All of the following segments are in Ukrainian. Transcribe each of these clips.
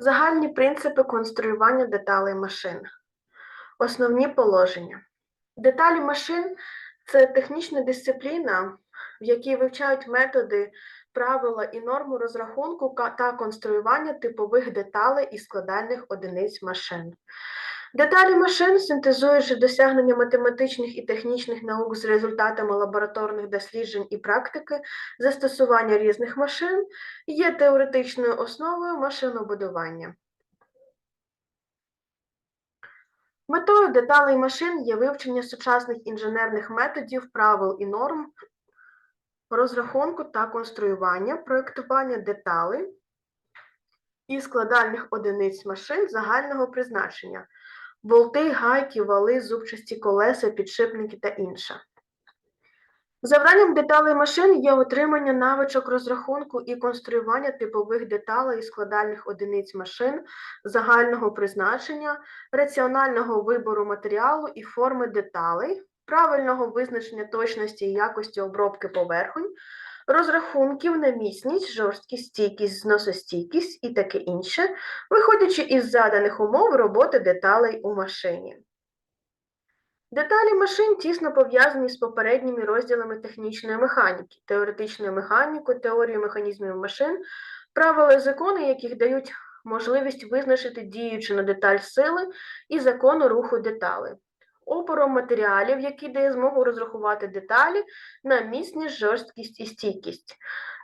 Загальні принципи конструювання деталей машин. Основні положення. Деталі машин це технічна дисципліна, в якій вивчають методи, правила і норму розрахунку та конструювання типових деталей і складальних одиниць машин. Деталі машин, синтезуючи досягнення математичних і технічних наук з результатами лабораторних досліджень і практики застосування різних машин, є теоретичною основою машинобудування. Метою деталей машин є вивчення сучасних інженерних методів, правил і норм розрахунку та конструювання, проєктування деталей і складальних одиниць машин загального призначення, болти, гайки, вали, зубчасті колеса, підшипники та інше. Завданням деталей машин є отримання навичок розрахунку і конструювання типових деталей і складальних одиниць машин загального призначення, раціонального вибору матеріалу і форми деталей, правильного визначення точності і якості обробки поверхонь, розрахунків на міцність, жорсткість, стійкість, зносостійкість і таке інше, виходячи із заданих умов роботи деталей у машині. Деталі машин тісно пов'язані з попередніми розділами технічної механіки, теоретичною механікою, теорією механізмів машин, правила і закони, яких дають можливість визначити діючу на деталь сили і закону руху деталей, опором матеріалів, який дає змогу розрахувати деталі на міцність, жорсткість і стійкість.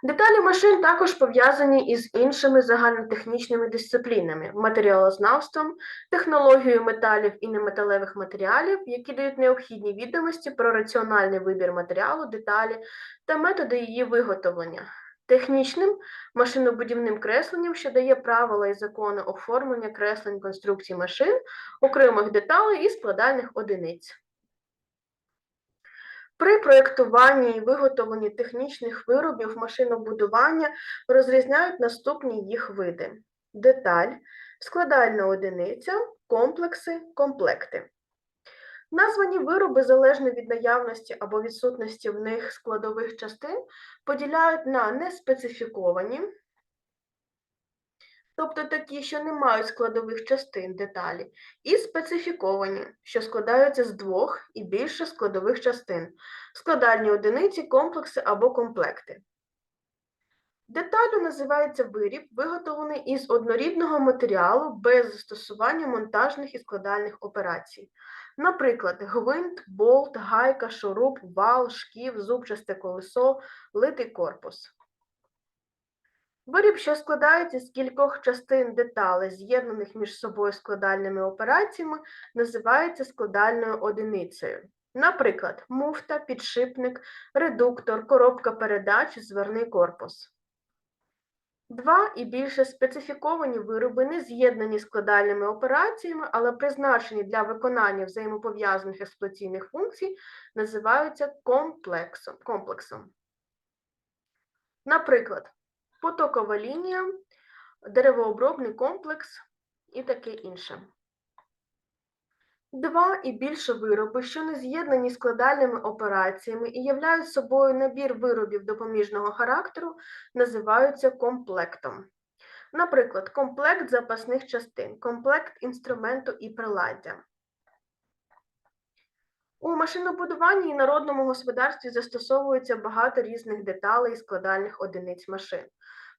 Деталі машин також пов'язані із іншими загальнотехнічними дисциплінами матеріалознавством, технологією металів і неметалевих матеріалів, які дають необхідні відомості про раціональний вибір матеріалу, деталі та методи її виготовлення, технічним машинобудівним кресленням, що дає правила і закони оформлення креслень конструкцій машин, окремих деталей і складальних одиниць. При проєктуванні і виготовленні технічних виробів машинобудування розрізняють наступні їх види: деталь, складальна одиниця, комплекси, комплекти. Названі вироби, залежно від наявності або відсутності в них складових частин, поділяють на неспецифіковані, тобто такі, що не мають складових частин деталі, і специфіковані, що складаються з двох і більше складових частин, складальні одиниці, комплекси або комплекти. Деталю називається виріб, виготовлений із однорідного матеріалу без застосування монтажних і складальних операцій. Наприклад, гвинт, болт, гайка, шуруп, вал, шків, зубчасте колесо, литий корпус. Виріб, що складається з кількох частин деталей, з'єднаних між собою складальними операціями, називається складальною одиницею. Наприклад, муфта, підшипник, редуктор, коробка передач, зверний корпус. Два і більше специфіковані вироби не з'єднані складальними операціями, але призначені для виконання взаємопов'язаних експлуатаційних функцій, називаються комплексом. комплексом. Наприклад, потокова лінія, деревообробний комплекс і таке інше. Два і більше вироби, що не з'єднані складальними операціями і являють собою набір виробів допоміжного характеру, називаються комплектом. Наприклад, комплект запасних частин, комплект інструменту і приладдя. У машинобудуванні і народному господарстві застосовується багато різних деталей і складальних одиниць машин.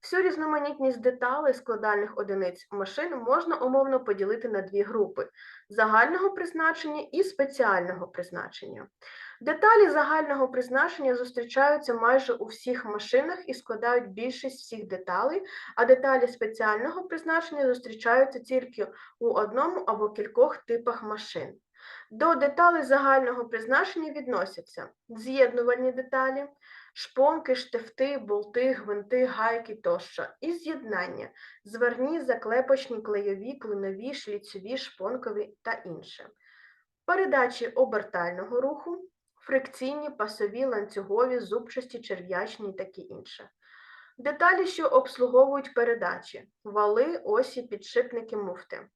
Всю різноманітність деталей складальних одиниць машин можна умовно поділити на дві групи загального призначення і спеціального призначення. Деталі загального призначення зустрічаються майже у всіх машинах і складають більшість всіх деталей, а деталі спеціального призначення зустрічаються тільки у одному або кількох типах машин. До деталей загального призначення відносяться з'єднувальні деталі, шпонки, штифти, болти, гвинти, гайки тощо, і з'єднання, зверні, заклепочні, клейові, клинові, шліцеві, шпонкові та інше. Передачі обертального руху, фрикційні, пасові, ланцюгові, зубчасті, черв'ячні таке інше. Деталі, що обслуговують передачі, вали, осі, підшипники, муфти.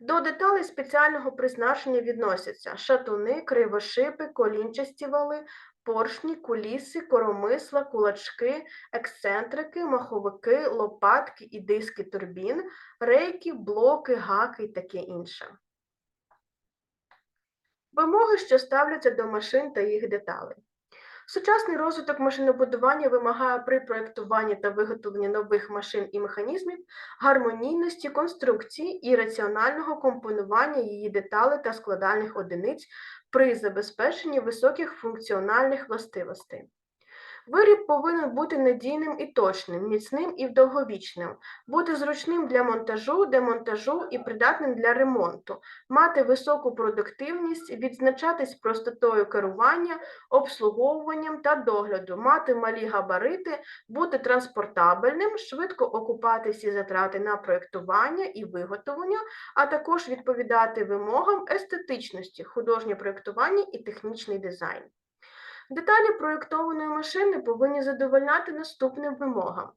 До деталей спеціального призначення відносяться шатуни, кривошипи, колінчасті вали, поршні, куліси, коромисла, кулачки, ексцентрики, маховики, лопатки і диски турбін, рейки, блоки, гаки і таке інше. Вимоги, що ставляться до машин та їх деталей. Сучасний розвиток машинобудування вимагає при проєктуванні та виготовленні нових машин і механізмів гармонійності конструкції і раціонального компонування її деталей та складальних одиниць при забезпеченні високих функціональних властивостей. Виріб повинен бути надійним і точним, міцним і довговічним, бути зручним для монтажу, демонтажу і придатним для ремонту, мати високу продуктивність, відзначатись простотою керування, обслуговуванням та догляду, мати малі габарити, бути транспортабельним, швидко окупати всі затрати на проєктування і виготовлення, а також відповідати вимогам естетичності, художнє проєктування і технічний дизайн. Деталі проєктованої машини повинні задовольняти наступним вимогам.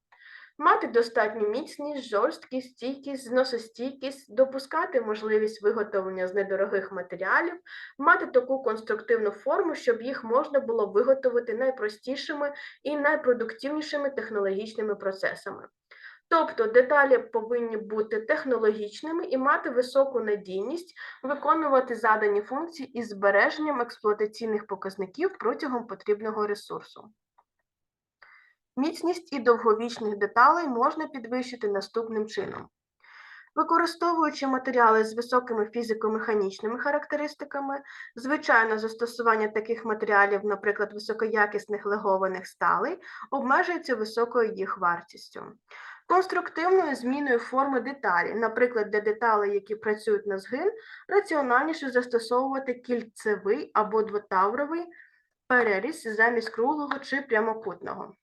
Мати достатню міцність, жорсткість, стійкість, зносостійкість, допускати можливість виготовлення з недорогих матеріалів, мати таку конструктивну форму, щоб їх можна було виготовити найпростішими і найпродуктивнішими технологічними процесами. Тобто деталі повинні бути технологічними і мати високу надійність, виконувати задані функції із збереженням експлуатаційних показників протягом потрібного ресурсу. Міцність і довговічних деталей можна підвищити наступним чином. Використовуючи матеріали з високими фізико-механічними характеристиками, звичайно, застосування таких матеріалів, наприклад, високоякісних легованих сталей, обмежується високою їх вартістю. Конструктивною зміною форми деталі, наприклад, для деталей, які працюють на згин, раціональніше застосовувати кільцевий або двотавровий переріз замість круглого чи прямокутного.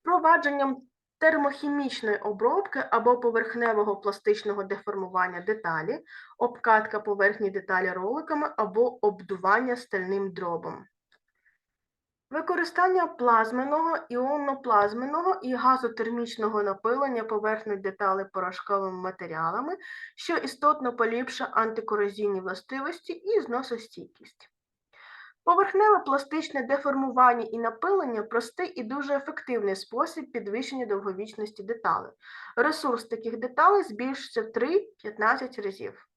Впровадженням термохімічної обробки або поверхневого пластичного деформування деталі, обкатка поверхні деталі роликами або обдування стальним дробом. Використання плазменного, іонноплазменного і газотермічного напилення поверхні деталей порошковими матеріалами, що істотно поліпшує антикорозійні властивості і зносостійкість. Поверхневе пластичне деформування і напилення простий і дуже ефективний спосіб підвищення довговічності деталей. Ресурс таких деталей збільшиться в 3-15 разів.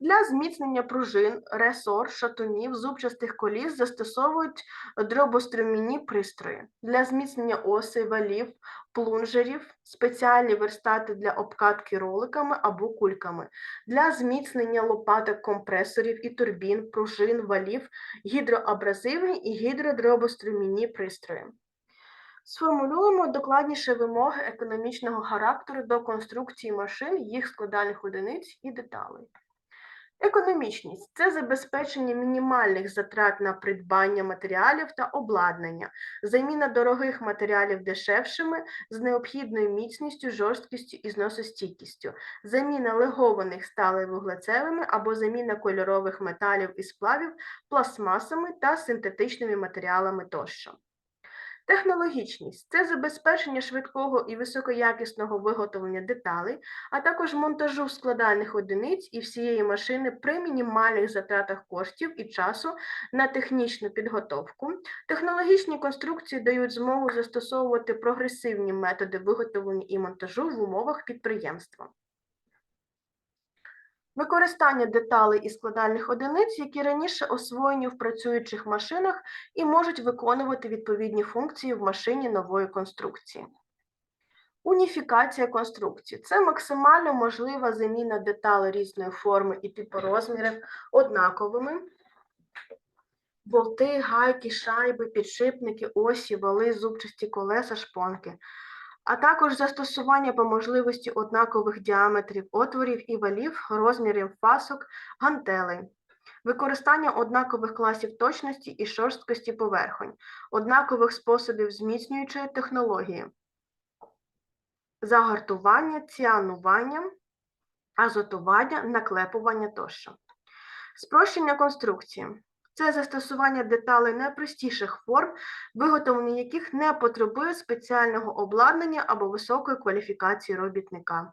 Для зміцнення пружин, ресор, шатунів, зубчастих коліс застосовують дробострумінні пристрої. Для зміцнення осей, валів, плунжерів, спеціальні верстати для обкатки роликами або кульками, для зміцнення лопаток компресорів і турбін, пружин, валів, гідроабразивні і гідродробострумінні пристрої. Сформулюємо докладніше вимоги економічного характеру до конструкції машин, їх складальних одиниць і деталей. Економічність це забезпечення мінімальних затрат на придбання матеріалів та обладнання, заміна дорогих матеріалів дешевшими з необхідною міцністю, жорсткістю і зносостійкістю, заміна легованих сталей вуглецевими або заміна кольорових металів і сплавів пластмасами та синтетичними матеріалами тощо. Технологічність це забезпечення швидкого і високоякісного виготовлення деталей, а також монтажу складальних одиниць і всієї машини при мінімальних затратах коштів і часу на технічну підготовку. Технологічні конструкції дають змогу застосовувати прогресивні методи виготовлення і монтажу в умовах підприємства. Використання деталей і складальних одиниць, які раніше освоєні в працюючих машинах і можуть виконувати відповідні функції в машині нової конструкції. Уніфікація конструкції це максимально можлива заміна деталей різної форми і типу розмірів однаковими. Болти, гайки, шайби, підшипники, осі, вали, зубчасті колеса, шпонки а також застосування по можливості однакових діаметрів отворів і валів, розмірів фасок, гантелей, використання однакових класів точності і шорсткості поверхонь, однакових способів зміцнюючої технології, загартування, ціанування, азотування, наклепування тощо. Спрощення конструкції. Це застосування деталей найпростіших форм, виготовлення яких не потребує спеціального обладнання або високої кваліфікації робітника.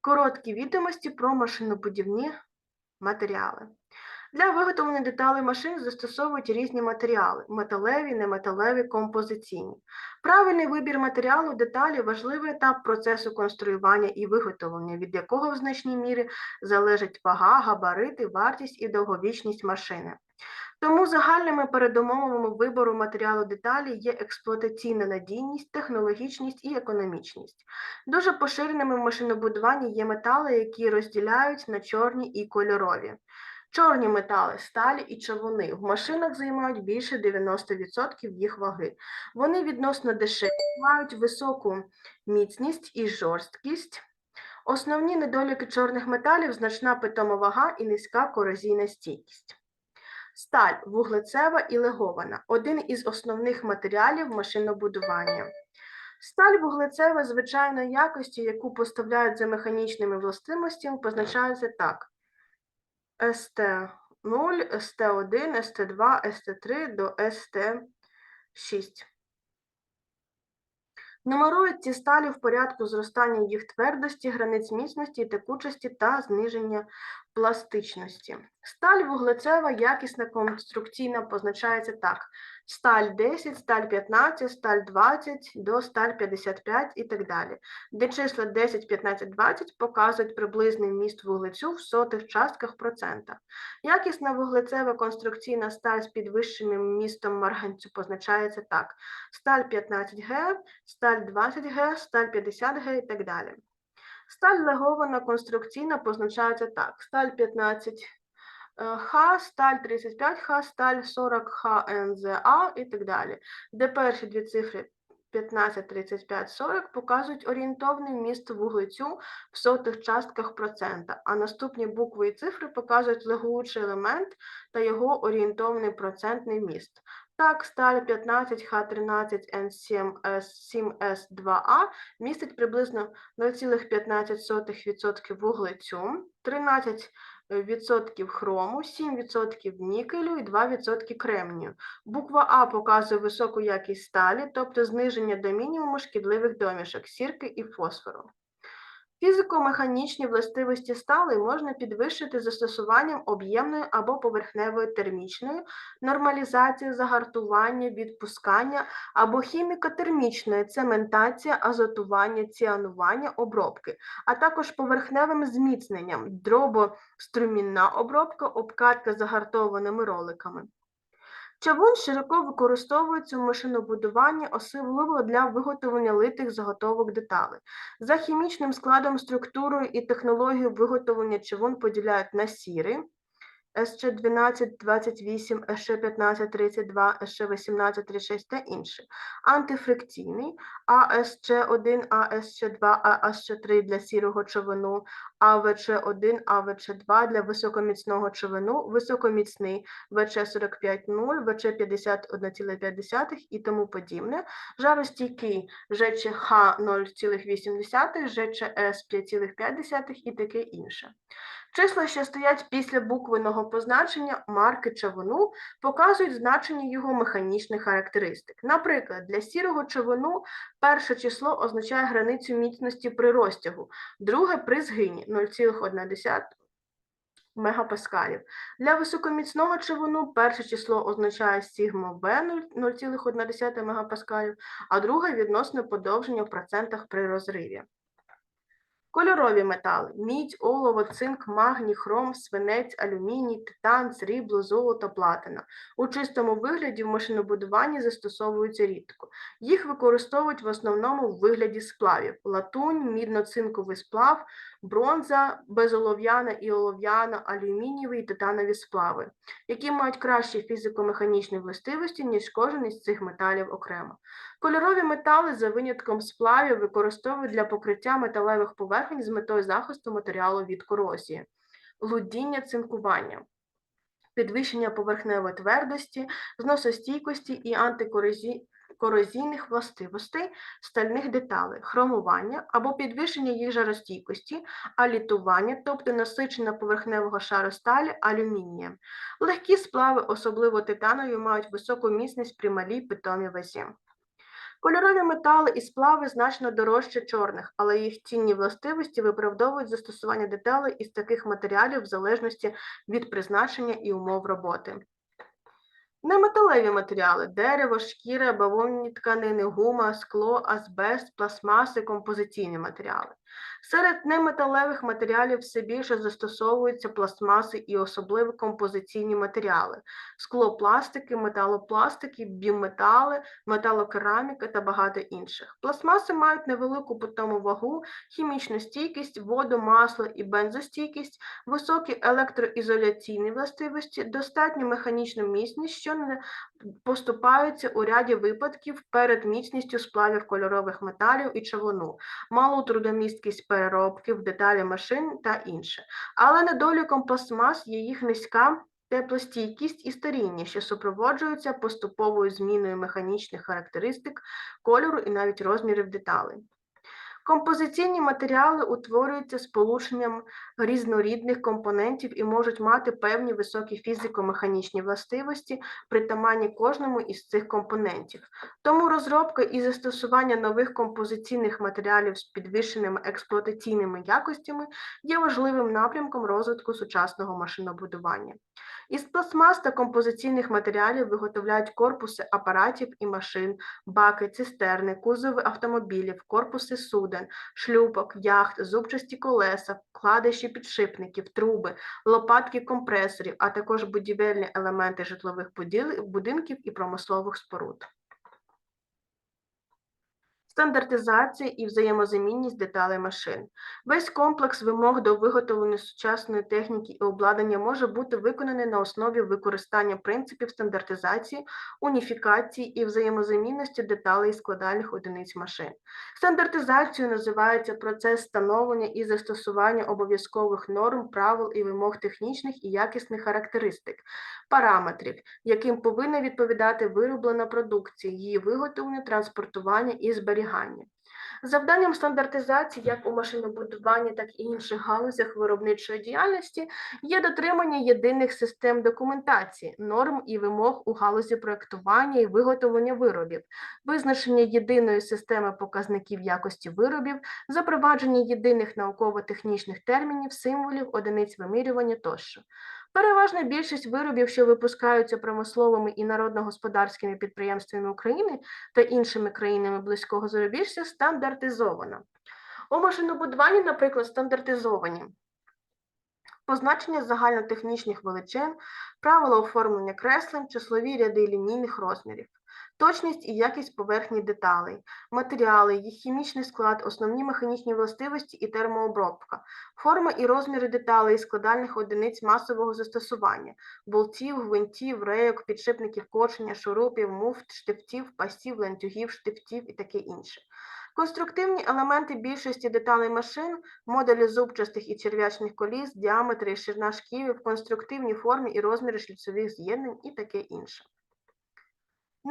Короткі відомості про машинобудівні матеріали. Для виготовлення деталей машин застосовують різні матеріали металеві, неметалеві, композиційні. Правильний вибір матеріалу деталі важливий етап процесу конструювання і виготовлення, від якого в значній мірі залежить вага, габарити, вартість і довговічність машини. Тому загальними передумовами вибору матеріалу деталі є експлуатаційна надійність, технологічність і економічність. Дуже поширеними в машинобудуванні є метали, які розділяють на чорні і кольорові. Чорні метали, сталі і човуни в машинах займають більше 90% їх ваги. Вони відносно дешеві, мають високу міцність і жорсткість. Основні недоліки чорних металів значна питома вага і низька корозійна стійкість. Сталь вуглецева і легована один із основних матеріалів машинобудування. Сталь вуглецева звичайної якості, яку поставляють за механічними властивостями, позначається так: СТ0, СТ1, СТ2, СТ3 до СТ6. Нумерують ці сталі в порядку зростання їх твердості, границь міцності, текучості та зниження пластичності. Сталь вуглецева, якісна конструкційна позначається так: сталь 10, сталь 15, сталь 20 до сталь 55 і так далі, де числа 10, 15, 20 показують приблизний вміст вуглецю в сотих частках процента. Якісна вуглецева конструкційна сталь з підвищеним вмістом марганцю позначається так: сталь 15Г, сталь 20Г, сталь 50Г і так далі. Сталь легована конструкційна позначається так: сталь 15 Х, сталь 35Х, сталь 40Х НЗА і так далі, де перші дві цифри 15, 35, 40 показують орієнтовний вміст вуглецю в сотих частках процента, а наступні букви і цифри показують легуючий елемент та його орієнтовний процентний вміст. Так, сталь 15Х13N7S2А містить приблизно 0,15% вуглецю, 13 відсотків хрому, 7% нікелю і 2% кремнію. Буква А показує високу якість сталі, тобто зниження до мінімуму шкідливих домішок, сірки і фосфору. Фізико-механічні властивості стали можна підвищити застосуванням об'ємної або поверхневої термічної, нормалізації загартування, відпускання або хіміко-термічної цементація, азотування, ціанування, обробки, а також поверхневим зміцненням, дробострумінна обробка, обкатка загартованими роликами. Чавун широко використовується в машинобудуванні, особливо для виготовлення литих заготовок деталей. За хімічним складом, структурою і технологією виготовлення чавун поділяють на сіри, СЧ12, 28, СЧ15, 32, СЧ18, 36 та інші. Антифрикційний АСЧ1, АСЧ2, АСЧ3 для сірого човину, АВЧ1, АВЧ2 для високоміцного човину, високоміцний ВЧ45,0, ВЧ51,5 і тому подібне. Жаростійкий ЖЧХ 0,8, ЖЧС 5,5 і таке інше. Числа, що стоять після буквеного позначення марки човуну, показують значення його механічних характеристик. Наприклад, для сірого човуну перше число означає границю міцності при розтягу, друге при згині 0,1 мегапаскалів. Для високоміцного човуну перше число означає сігма В 0,1 мегапаскалів, а друге відносне подовження в процентах при розриві. Кольорові метали: мідь, олово, цинк, магній, хром, свинець, алюміній, титан, срібло, золото, платина. У чистому вигляді в машинобудуванні застосовуються рідко. Їх використовують в основному в вигляді сплавів: латунь, мідно-цинковий сплав, бронза, безолов'яна і олов'яна, алюмінієві і титанові сплави, які мають кращі фізико-механічні властивості, ніж кожен із цих металів окремо. Кольорові метали за винятком сплавів використовують для покриття металевих поверхень з метою захисту матеріалу від корозії, лудіння цинкування, підвищення поверхневої твердості, зносостійкості і антикорозійних властивостей стальних деталей, хромування або підвищення їх жаростійкості, алітування, тобто насичення поверхневого шару сталі алюмінієм. Легкі сплави, особливо титанові, мають високу міцність при малій питомій вазі. Кольорові метали і сплави значно дорожче чорних, але їх цінні властивості виправдовують застосування деталей із таких матеріалів в залежності від призначення і умов роботи. Неметалеві матеріали дерево, шкіра, бавовні тканини, гума, скло, азбест, пластмаси, композиційні матеріали. Серед неметалевих матеріалів все більше застосовуються пластмаси і особливо композиційні матеріали: склопластики, металопластики, біметали, металокераміка та багато інших. Пластмаси мають невелику питому вагу, хімічну стійкість, воду, масло і бензостійкість, високі електроізоляційні властивості, достатню механічну міцність, що не поступаються у ряді випадків перед міцністю сплавів кольорових металів і чавуну, малу трудомісткість переробки в деталі машин та інше. Але недоліком пластмас є їх низька теплостійкість і старіння, що супроводжуються поступовою зміною механічних характеристик, кольору і навіть розмірів деталей. Композиційні матеріали утворюються сполученням різнорідних компонентів і можуть мати певні високі фізико-механічні властивості, притаманні кожному із цих компонентів. Тому розробка і застосування нових композиційних матеріалів з підвищеними експлуатаційними якостями є важливим напрямком розвитку сучасного машинобудування. Із пластмас та композиційних матеріалів виготовляють корпуси апаратів і машин, баки, цистерни, кузови автомобілів, корпуси суден, шлюпок, яхт, зубчасті колеса, вкладиші підшипників, труби, лопатки компресорів, а також будівельні елементи житлових будинків і промислових споруд. Стандартизація і взаємозамінність деталей машин. Весь комплекс вимог до виготовлення сучасної техніки і обладнання може бути виконаний на основі використання принципів стандартизації, уніфікації і взаємозамінності деталей складальних одиниць машин. Стандартизацією називається процес встановлення і застосування обов'язкових норм, правил і вимог технічних і якісних характеристик, параметрів, яким повинна відповідати вироблена продукція, її виготовлення, транспортування і зберігання. Завданням стандартизації як у машинобудуванні, так і інших галузях виробничої діяльності є дотримання єдиних систем документації, норм і вимог у галузі проєктування і виготовлення виробів, визначення єдиної системи показників якості виробів, запровадження єдиних науково-технічних термінів, символів, одиниць вимірювання тощо. Переважна більшість виробів, що випускаються промисловими і народно-господарськими підприємствами України та іншими країнами близького зарубіжжя, стандартизована. У машинобудуванні, наприклад, стандартизовані позначення загальнотехнічних величин, правила оформлення креслень, числові ряди лінійних розмірів. Точність і якість поверхні деталей, матеріали, їх хімічний склад, основні механічні властивості і термообробка, форма і розміри деталей складальних одиниць масового застосування, болтів, гвинтів, рейок, підшипників кочення, шурупів, муфт, штифтів, пасів, ланцюгів, штифтів і таке інше. Конструктивні елементи більшості деталей машин, моделі зубчастих і черв'ячних коліс, діаметри і ширина шківів, конструктивні форми і розміри шліцових з'єднань і таке інше.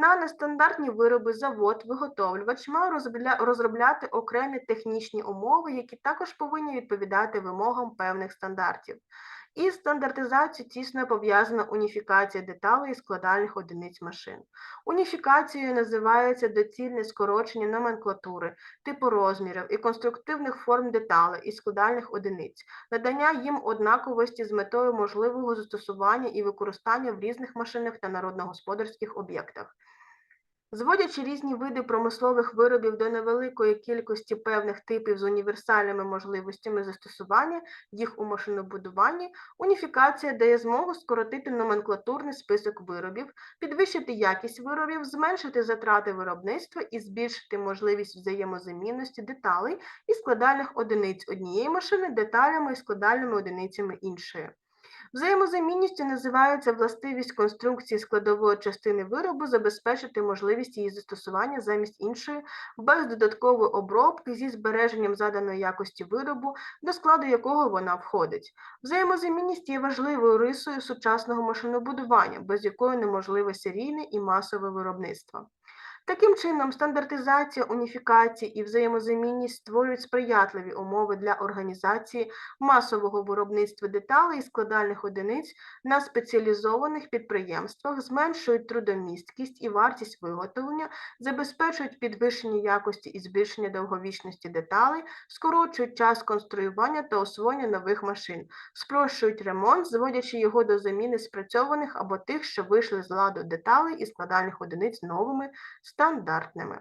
На нестандартні вироби завод, виготовлювач має розробляти окремі технічні умови, які також повинні відповідати вимогам певних стандартів. Із стандартизацією тісно пов'язана уніфікація деталей і складальних одиниць машин. Уніфікацією називається доцільне скорочення номенклатури, типу розмірів і конструктивних форм деталей і складальних одиниць, надання їм однаковості з метою можливого застосування і використання в різних машинах та народногосподарських об'єктах. Зводячи різні види промислових виробів до невеликої кількості певних типів з універсальними можливостями застосування їх у машинобудуванні, уніфікація дає змогу скоротити номенклатурний список виробів, підвищити якість виробів, зменшити затрати виробництва і збільшити можливість взаємозамінності деталей і складальних одиниць однієї машини деталями і складальними одиницями іншої. Взаємозамінністю називається властивість конструкції складової частини виробу забезпечити можливість її застосування замість іншої без додаткової обробки зі збереженням заданої якості виробу, до складу якого вона входить. Взаємозамінність є важливою рисою сучасного машинобудування, без якої неможливе серійне і масове виробництво. Таким чином, стандартизація, уніфікація і взаємозамінність створюють сприятливі умови для організації масового виробництва деталей і складальних одиниць на спеціалізованих підприємствах, зменшують трудомісткість і вартість виготовлення, забезпечують підвищення якості і збільшення довговічності деталей, скорочують час конструювання та освоєння нових машин, спрощують ремонт, зводячи його до заміни спрацьованих або тих, що вийшли з ладу деталей і складальних одиниць новими стандартними.